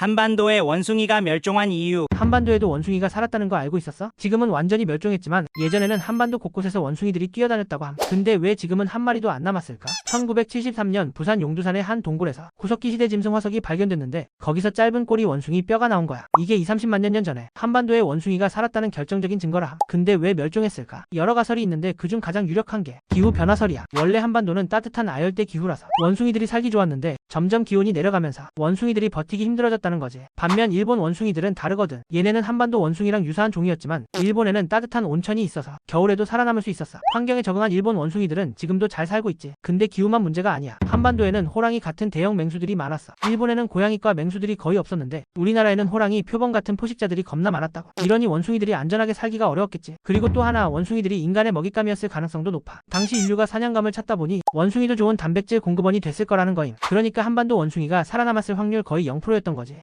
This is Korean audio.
한반도의 원숭이가 멸종한 이유. 한반도에도 원숭이가 살았다는 거 알고 있었어? 지금은 완전히 멸종했지만 예전에는 한반도 곳곳에서 원숭이들이 뛰어다녔다고 함. 근데 왜 지금은 한 마리도 안 남았을까? 1973년 부산 용두산의 한 동굴에서 구석기 시대 짐승 화석이 발견됐는데 거기서 짧은 꼬리 원숭이 뼈가 나온 거야. 이게 2, 30만 년 전에 한반도에 원숭이가 살았다는 결정적인 증거라 함. 근데 왜 멸종했을까? 여러 가설이 있는데 그중 가장 유력한 게 기후 변화설이야. 원래 한반도는 따뜻한 아열대 기후라서 원숭이들이 살기 좋았는데 점점 기온이 내려가면서 원숭이들이 버티기 힘들어졌다 는 거지. 반면 일본 원숭이들은 다르거든. 얘네는 한반도 원숭이랑 유사한 종이었지만 일본에는 따뜻한 온천이 있어서 겨울에도 살아남을 수 있었어. 환경에 적응한 일본 원숭이들은 지금도 잘 살고 있지. 근데 기후만 문제가 아니야. 한반도에는 호랑이 같은 대형 맹수들이 많았어. 일본에는 고양이과 맹수들이 거의 없었는데 우리나라에는 호랑이, 표범 같은 포식자들이 겁나 많았다고. 이러니 원숭이들이 안전하게 살기가 어려웠겠지. 그리고 또 하나 원숭이들이 인간의 먹잇감이었을 가능성도 높아. 당시 인류가 사냥감을 찾다 보니 원숭이도 좋은 단백질 공급원이 됐을 거라는 거임. 그러니까 한반도 원숭이가 살아남았을 확률 거의 0%였던 거지.